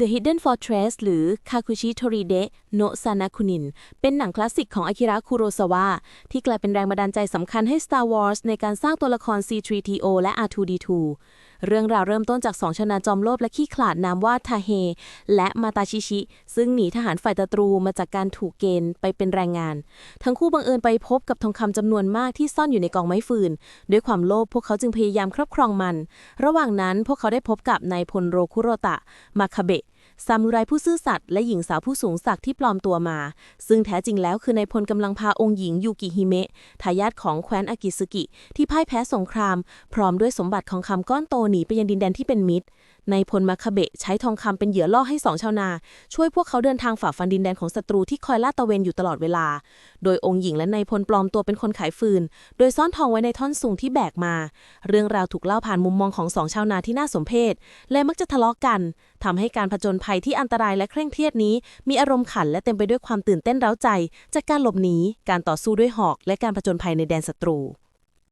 The Hidden Fortress หรือ Kakushi Toride no Sanakunin เป็นหนังคลาสสิกของอากิระคุโรซาวะที่กลายเป็นแรงบันดาลใจสำคัญให้ Star Wars ในการสร้างตัวละคร C3PO และ R2D2 เรื่องราวเริ่มต้นจากสองชนะจอมโลภและขี้ขลาดนามว่าทาเฮ และมาตาชิชิ ซึ่งหนีทหารฝ่ายตะตรูมาจากการถูกเกณฑ์ไปเป็นแรงงาน ทั้งคู่บังเอิญไปพบกับทองคำจำนวนมากที่ซ่อนอยู่ในกองไม้ฟืน ด้วยความโลภพวกเขาจึงพยายามครอบครองมัน ระหว่างนั้นพวกเขาได้พบกับนายพลโรคุโรตะมาคาเบะ ซามูไรผู้ซื่อสัตย์และหญิงสาวผู้สูงศักดิ์ที่ปลอมตัวมา ซึ่งแท้จริงแล้วคือนายพลกำลังพาองค์หญิงยูกิฮิเมะทายาทของแคว้นอากิสึกิ ที่พ่ายแพ้สงคราม พร้อมด้วยสมบัติของคำก้อนโตหนีไปยังดินแดนที่เป็นมิตร นายพลมาคาเบะใช้ทองคำเป็นเหยื่อล่อให้สองชาวนา ช่วยพวกเขาเดินทางฝ่าฟันดินแดนของศัตรูที่คอยลาดตะเวนอยู่ตลอดเวลา โดยองค์หญิงและนายพลปลอมตัวเป็นคนขายฟืน โดยซ่อนทองไว้ในท่อนสูงที่แบกมา เรื่องราวถูกเล่าผ่านมุมมองของสองชาวนาที่น่าสมเพชและมักจะทะเลาะกันทำให้การผจญภัยที่อันตรายและเคร่งเครียดนี้ มีอารมณ์ขันและเต็มไปด้วยความตื่นเต้นเร้าใจ จากการหลบหนีการต่อสู้ด้วยหอก และการผจญภัยในแดนศัตรู